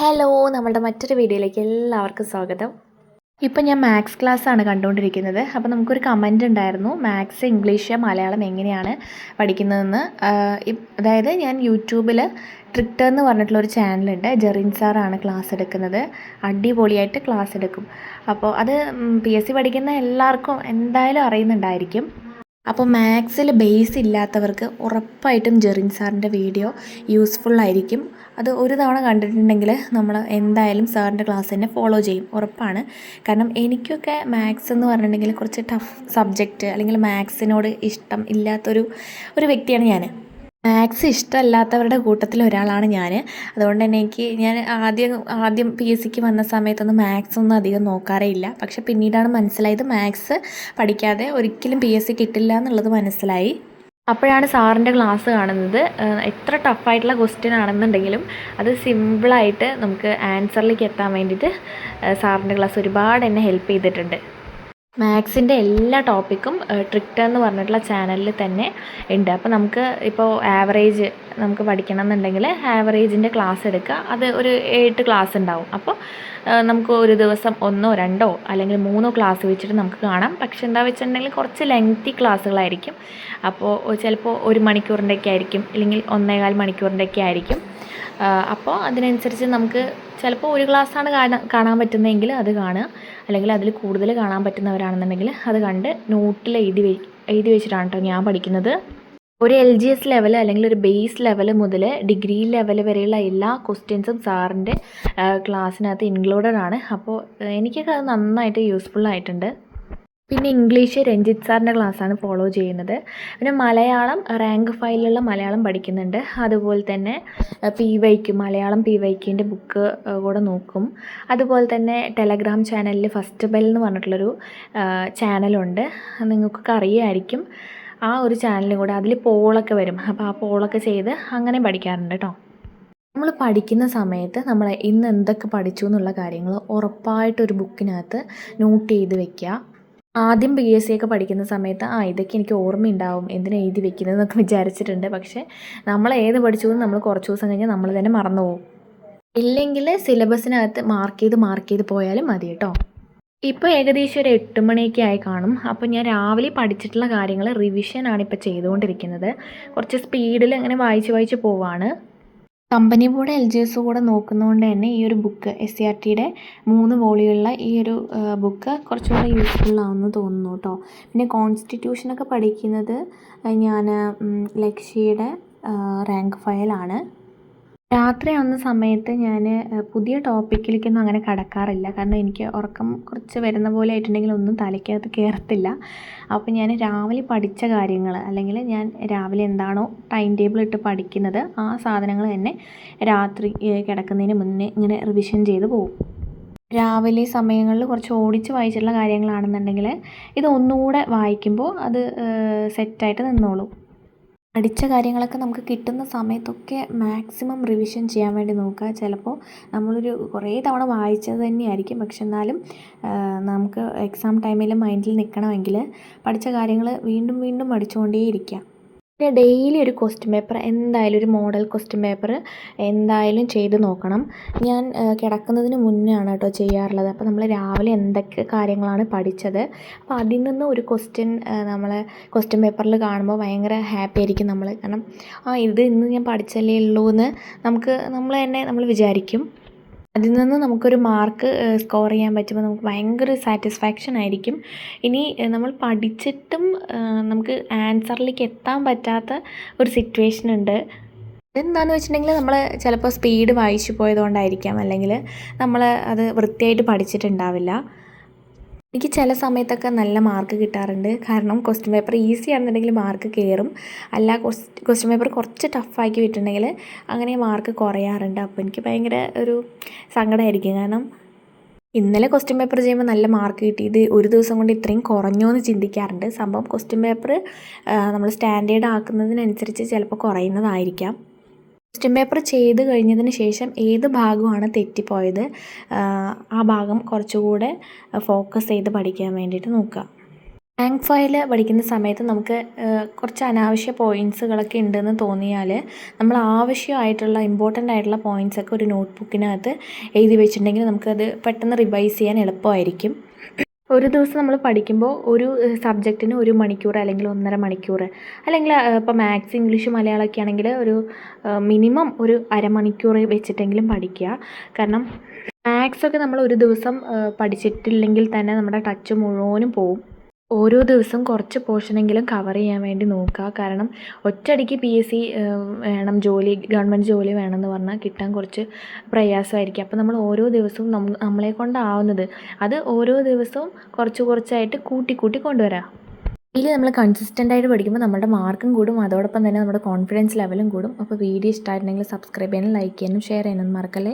Hello നമ്മളുടെ മറ്റൊരു വീഡിയോയിലേക്ക് എല്ലാവർക്കും സ്വാഗതം. ഇപ്പം ഞാൻ മാത്സ് ക്ലാസ് ആണ് കണ്ടുകൊണ്ടിരിക്കുന്നത്. അപ്പോൾ നമുക്കൊരു കമന്റ് ഉണ്ടായിരുന്നു. മാത്സ് ഇംഗ്ലീഷ് മലയാളം എങ്ങനെയാണ് പഠിക്കുന്നതെന്ന്. അതായത് ഞാൻ യൂട്യൂബിൽ ട്രിക്ടർ എന്ന് പറഞ്ഞിട്ടുള്ള ഒരു ചാനലുണ്ട്. ജെറിൻ സാറാണ് ക്ലാസ് എടുക്കുന്നത്. അടിപൊളിയായിട്ട് ക്ലാസ് എടുക്കും. അപ്പോൾ അത് പി എസ് സി പഠിക്കുന്ന എല്ലാവർക്കും എന്തായാലും അറിയുന്നുണ്ടായിരിക്കും. അപ്പോൾ മാത്സിൽ ബേസ് ഇല്ലാത്തവർക്ക് ഉറപ്പായിട്ടും ജെറിൻ സാറിന്റെ വീഡിയോ യൂസ്ഫുൾ ആയിരിക്കും. അത് ഒരു തവണ കണ്ടിട്ടുണ്ടെങ്കിൽ നമ്മൾ എന്തായാലും സാറിന്റെ ക്ലാസ് തന്നെ ഫോളോ ചെയ്യും. ഉറപ്പാണ്. കാരണം എനിക്കൊക്കെ മാത്സ് എന്ന് പറഞ്ഞിട്ടുണ്ടെങ്കിൽ കുറച്ച് ടഫ് സബ്ജക്റ്റ് അല്ലെങ്കിൽ മാത്സിനോട് ഇഷ്ടം ഇല്ലാത്തൊരു ഒരു വ്യക്തിയാണ് ഞാൻ. മാത്സ് ഇഷ്ടമല്ലാത്തവരുടെ കൂട്ടത്തിൽ ഒരാളാണ് ഞാൻ അതുകൊണ്ട് തന്നെ എനിക്ക് ഞാൻ ആദ്യം ആദ്യം പി എസ് സിക്ക് വന്ന സമയത്തൊന്നും മാത്സ് ഒന്നും അധികം നോക്കാറേ ഇല്ല പക്ഷെ പിന്നീടാണ് മനസ്സിലായത് മാത്സ് പഠിക്കാതെ ഒരിക്കലും പി എസ് സി കിട്ടില്ല എന്നുള്ളത് മനസ്സിലായി. അപ്പോഴാണ് സാറിന്റെ ക്ലാസ് കാണുന്നത്. എത്ര ടഫായിട്ടുള്ള ക്വസ്റ്റ്യൻ ആണെന്നുണ്ടെങ്കിലും അത് സിമ്പിളായിട്ട് നമുക്ക് ആൻസറിലേക്ക് എത്താൻ വേണ്ടിയിട്ട് സാറിന്റെ ക്ലാസ് ഒരുപാട് എന്നെ ഹെൽപ്പ് ചെയ്തിട്ടുണ്ട്. മാത്സിന്റെ എല്ലാ ടോപ്പിക്കും ട്രിക്ടർ എന്ന് പറഞ്ഞിട്ടുള്ള ചാനലിൽ തന്നെ ഉണ്ട്. അപ്പോൾ നമുക്ക് ഇപ്പോൾ ആവറേജ് നമുക്ക് പഠിക്കണം എന്നുണ്ടെങ്കിൽ ആവറേജിന്റെ ക്ലാസ് എടുക്കുക. അത് ഒരു എട്ട് ക്ലാസ് ഉണ്ടാവും. അപ്പോൾ നമുക്ക് ഒരു ദിവസം ഒന്നോ രണ്ടോ അല്ലെങ്കിൽ മൂന്നോ ക്ലാസ് വെച്ചിട്ട് നമുക്ക് കാണാം. പക്ഷെ എന്താ വെച്ചിട്ടുണ്ടെങ്കിൽ കുറച്ച് ലെങ്തി ക്ലാസ്സുകളായിരിക്കും. അപ്പോൾ ചിലപ്പോൾ ഒരു മണിക്കൂറിന്റെയൊക്കെ ആയിരിക്കും. അല്ലെങ്കിൽ ഒന്നേകാൽ മണിക്കൂറിന്റെയൊക്കെ ആയിരിക്കും. അപ്പോൾ അതിനനുസരിച്ച് നമുക്ക് ചിലപ്പോൾ ഒരു ക്ലാസ്സാണ് കാണാൻ കാണാൻ പറ്റുന്നതെങ്കിൽ അത് കാണുക. അല്ലെങ്കിൽ അതിൽ കൂടുതൽ കാണാൻ പറ്റുന്നവരാണെന്നുണ്ടെങ്കിൽ അത് കണ്ട് നോട്ടിൽ എഴുതി വെ എഴുതി വെച്ചിട്ടാണ് കേട്ടോ ഞാൻ പഠിക്കുന്നത്. ഒരു എൽ ജി എസ് ലെവൽ അല്ലെങ്കിൽ ഒരു ബേസ് ലെവൽ മുതൽ ഡിഗ്രി ലെവൽ വരെയുള്ള എല്ലാ ക്വസ്റ്റ്യൻസും സാറിന്റെ ക്ലാസ്സിനകത്ത് ഇൻക്ലൂഡഡ് ആണ്. അപ്പോൾ എനിക്കൊക്കെ അത് നന്നായിട്ട് യൂസ്ഫുൾ ആയിട്ടുണ്ട്. പിന്നെ ഇംഗ്ലീഷ് രഞ്ജിത്ത് സാറിന്റെ ക്ലാസ്സാണ് ഫോളോ ചെയ്യുന്നത്. പിന്നെ മലയാളം റാങ്ക് ഫയലിലുള്ള മലയാളം പഠിക്കുന്നുണ്ട്. അതുപോലെ തന്നെ പി വൈക്ക് മലയാളം പി വൈക്കിന്റെ ബുക്ക് കൂടെ നോക്കും. അതുപോലെ തന്നെ ടെലഗ്രാം ചാനലിൽ ഫസ്റ്റ് ബെൽ എന്ന് പറഞ്ഞിട്ടുള്ളൊരു ചാനലുണ്ട് നിങ്ങൾക്കൊക്കെ അറിയായിരിക്കും. ആ ഒരു ചാനലും കൂടെ അതിൽ പോളൊക്കെ വരും. അപ്പോൾ ആ പോളൊക്കെ ചെയ്ത് അങ്ങനെ പഠിക്കാറുണ്ട് കേട്ടോ നമ്മൾ പഠിക്കുന്ന സമയത്ത് നമ്മൾ ഇന്ന് എന്തൊക്കെ പഠിച്ചു എന്നുള്ള കാര്യങ്ങൾ ഉറപ്പായിട്ട് ഒരു ബുക്കിനകത്ത് നോട്ട് ചെയ്ത് വെക്കുക ആദ്യം പി എസ് സി ഒക്കെ പഠിക്കുന്ന സമയത്ത് ആ ഇതൊക്കെ എനിക്ക് ഓർമ്മയുണ്ടാവും എന്തിനാ എഴുതി വെക്കുന്നത്? എന്നൊക്കെ വിചാരിച്ചിട്ടുണ്ട്. പക്ഷേ നമ്മൾ ഏത് പഠിച്ചു നമ്മൾ കുറച്ച് ദിവസം കഴിഞ്ഞാൽ നമ്മൾ തന്നെ മറന്നു പോകും. ഇല്ലെങ്കിൽ സിലബസിനകത്ത് മാർക്ക് ചെയ്ത് മാർക്ക് ചെയ്ത് പോയാലും മതി കേട്ടോ. ഇപ്പോൾ ഏകദേശം ഒരു എട്ട് മണിയൊക്കെ ആയി കാണും. അപ്പോൾ ഞാൻ രാവിലെ പഠിച്ചിട്ടുള്ള കാര്യങ്ങൾ റിവിഷനാണ് ഇപ്പോൾ ചെയ്തുകൊണ്ടിരിക്കുന്നത്. കുറച്ച് സ്പീഡിൽ അങ്ങനെ വായിച്ച് വായിച്ച് പോവാണ്. Company board L G S കൂടെ നോക്കുന്നതുകൊണ്ട് തന്നെ ഈ ഒരു ബുക്ക് എസ് സി ആർ ടിയുടെ മൂന്ന് വോളിയുള്ള ഈ ഒരു ബുക്ക് കുറച്ചുകൂടെ യൂസ്ഫുൾ ആവുമെന്ന് തോന്നുന്നു കേട്ടോ പിന്നെ കോൺസ്റ്റിറ്റ്യൂഷനൊക്കെ പഠിക്കുന്നത് ഞാൻ ലക്ഷ്യയുടെ റാങ്ക് ഫയലാണ് രാത്രി ആവുന്ന സമയത്ത് ഞാൻ പുതിയ ടോപ്പിക്കിലേക്കൊന്നും അങ്ങനെ കടക്കാറില്ല. കാരണം എനിക്ക് ഉറക്കം കുറച്ച് വരുന്ന പോലെ ആയിട്ടുണ്ടെങ്കിൽ ഒന്നും തലയ്ക്കകത്ത് കയറത്തില്ല അപ്പോൾ ഞാൻ രാവിലെ പഠിച്ച കാര്യങ്ങൾ അല്ലെങ്കിൽ ഞാൻ രാവിലെ എന്താണോ ടൈം ടേബിൾ ഇട്ട് പഠിക്കുന്നത് ആ സാധനങ്ങൾ തന്നെ രാത്രി കിടക്കുന്നതിന് മുന്നേ ഇങ്ങനെ റിവിഷൻ ചെയ്ത് പോകും. രാവിലെ സമയങ്ങളിൽ കുറച്ച് ഓടിച്ച് വായിച്ചിട്ടുള്ള കാര്യങ്ങളാണെന്നുണ്ടെങ്കിൽ ഇത് ഒന്നുകൂടെ വായിക്കുമ്പോൾ അത് സെറ്റായിട്ട് നിന്നോളും. പഠിച്ച കാര്യങ്ങളൊക്കെ നമുക്ക് കിട്ടുന്ന സമയത്തൊക്കെ മാക്സിമം റിവിഷൻ ചെയ്യാൻ വേണ്ടി നോക്കുക. ചിലപ്പോൾ നമ്മളൊരു കുറേ തവണ വായിച്ചത് തന്നെയായിരിക്കും. പക്ഷെ എന്നാലും നമുക്ക് എക്സാം ടൈമിൽ മൈൻഡിൽ നിൽക്കണമെങ്കിൽ പഠിച്ച കാര്യങ്ങൾ വീണ്ടും വീണ്ടും പഠിച്ചുകൊണ്ടേയിരിക്കുക. പിന്നെ ഡെയിലി ഒരു ക്വസ്റ്റ്യൻ പേപ്പർ എന്തായാലും ഒരു മോഡൽ ക്വസ്റ്റ്യൻ പേപ്പർ എന്തായാലും ചെയ്ത് നോക്കണം. ഞാൻ കിടക്കുന്നതിന് മുന്നേ ആണ് കേട്ടോ ചെയ്യാറുള്ളത്. അപ്പോൾ നമ്മൾ രാവിലെ എന്തൊക്കെ കാര്യങ്ങളാണ് പഠിച്ചത്? അപ്പോൾ അതിൽ നിന്ന് ഒരു ക്വസ്റ്റ്യൻ നമ്മൾ ക്വസ്റ്റ്യൻ പേപ്പറിൽ കാണുമ്പോൾ ഭയങ്കര ഹാപ്പി ആയിരിക്കും നമ്മൾ കാരണം ആ ഇത് ഇന്ന് ഞാൻ പഠിച്ചല്ലേ ഉള്ളൂ എന്ന് നമുക്ക് നമ്മൾ തന്നെ നമ്മൾ വിചാരിക്കും. അതിൽ നിന്ന് നമുക്കൊരു മാർക്ക് സ്കോർ ചെയ്യാൻ പറ്റുമ്പോൾ നമുക്ക് ഭയങ്കര സാറ്റിസ്ഫാക്ഷൻ ആയിരിക്കും. ഇനി നമ്മൾ പഠിച്ചിട്ടും നമുക്ക് ആൻസറിലേക്ക് എത്താൻ പറ്റാത്ത ഒരു സിറ്റുവേഷൻ ഉണ്ട്. അതെന്താണെന്ന് വെച്ചിട്ടുണ്ടെങ്കിൽ നമ്മൾ ചിലപ്പോൾ സ്പീഡ് വായിച്ചു പോയതുകൊണ്ടായിരിക്കാം. അല്ലെങ്കിൽ നമ്മൾ അത് വൃത്തിയായിട്ട് പഠിച്ചിട്ടുണ്ടാവില്ല. എനിക്ക് ചില സമയത്തൊക്കെ നല്ല മാർക്ക് കിട്ടാറുണ്ട്. കാരണം ക്വസ്റ്റ്യൻ പേപ്പർ ഈസി ആണെന്നുണ്ടെങ്കിൽ മാർക്ക് കയറും അല്ല ക്വസ്റ്റ്യൻ പേപ്പർ കുറച്ച് ടഫാക്കി വിട്ടിട്ടുണ്ടെങ്കിൽ അങ്ങനെ മാർക്ക് കുറയാറുണ്ട്. അപ്പോൾ എനിക്ക് ഭയങ്കര ഒരു സങ്കടമായിരിക്കും. കാരണം ഇന്നലെ ക്വസ്റ്റ്യൻ പേപ്പർ ചെയ്യുമ്പോൾ നല്ല മാർക്ക് കിട്ടി ഇത് ഒരു ദിവസം കൊണ്ട് ഇത്രയും കുറഞ്ഞോ എന്ന് ചിന്തിക്കാറുണ്ട്. സംഭവം ക്വസ്റ്റ്യൻ പേപ്പർ നമ്മൾ സ്റ്റാൻഡേർഡ് ആക്കുന്നതിനനുസരിച്ച് ചിലപ്പോൾ കുറയുന്നതായിരിക്കാം. ക്വസ്റ്റ്യൻ പേപ്പർ ചെയ്ത് കഴിഞ്ഞതിന് ശേഷം ഏത് ഭാഗമാണ് തെറ്റിപ്പോയത്? ആ ഭാഗം കുറച്ചുകൂടെ ഫോക്കസ് ചെയ്ത് പഠിക്കാൻ വേണ്ടിയിട്ട് നോക്കുക. ബാങ്ക് ഫയൽ പഠിക്കുന്ന സമയത്ത് നമുക്ക് കുറച്ച് അനാവശ്യ പോയിൻസുകളൊക്കെ ഉണ്ടെന്ന് തോന്നിയാൽ നമ്മൾ ആവശ്യമായിട്ടുള്ള ഇമ്പോർട്ടന്റ് ആയിട്ടുള്ള പോയിൻസൊക്കെ ഒരു നോട്ട്ബുക്കിനകത്ത് എഴുതി വെച്ചിട്ടുണ്ടെങ്കിൽ നമുക്കത് പെട്ടെന്ന് റിവൈസ് ചെയ്യാൻ എളുപ്പമായിരിക്കും. ഒരു ദിവസം നമ്മൾ പഠിക്കുമ്പോൾ ഒരു സബ്ജക്റ്റിന് ഒരു മണിക്കൂർ അല്ലെങ്കിൽ ഒന്നര മണിക്കൂർ അല്ലെങ്കിൽ ഇപ്പോൾ മാത്സ് ഇംഗ്ലീഷ് മലയാളമൊക്കെ ആണെങ്കിൽ ഒരു മിനിമം ഒരു അരമണിക്കൂർ വെച്ചിട്ടെങ്കിലും പഠിക്കുക. കാരണം മാത്സൊക്കെ നമ്മൾ ഒരു ദിവസം പഠിച്ചിട്ടില്ലെങ്കിൽ തന്നെ നമ്മുടെ ടച്ച് മുഴുവനും പോവും. ഓരോ ദിവസം കുറച്ച് പോർഷനെങ്കിലും കവർ ചെയ്യാൻ വേണ്ടി നോക്കുക. കാരണം ഒറ്റയടിക്ക് പി എസ് സി വേണം ജോലി ഗവൺമെന്റ് ജോലി വേണമെന്ന് പറഞ്ഞാൽ കിട്ടാൻ കുറച്ച് പ്രയാസമായിരിക്കും. അപ്പോൾ നമ്മൾ ഓരോ ദിവസവും നമ്മ നമ്മളെ കൊണ്ടാവുന്നത്. അത് ഓരോ ദിവസവും കുറച്ച് കുറച്ചായിട്ട് കൂട്ടി കൂട്ടി കൊണ്ടുവരാം. ഇതിൽ നമ്മൾ കൺസിസ്റ്റന്റ് ആയിട്ട് പഠിക്കുമ്പോൾ നമ്മുടെ മാർക്കും കൂടും. അതോടൊപ്പം തന്നെ നമ്മുടെ കോൺഫിഡൻസ് ലെവലും കൂടും. അപ്പോൾ വീഡിയോ ഇഷ്ടമായിട്ടുണ്ടെങ്കിൽ സബ്സ്ക്രൈബ് ചെയ്യാനും ലൈക്ക് ചെയ്യാനും ഷെയർ ചെയ്യാനും മറക്കല്ലേ?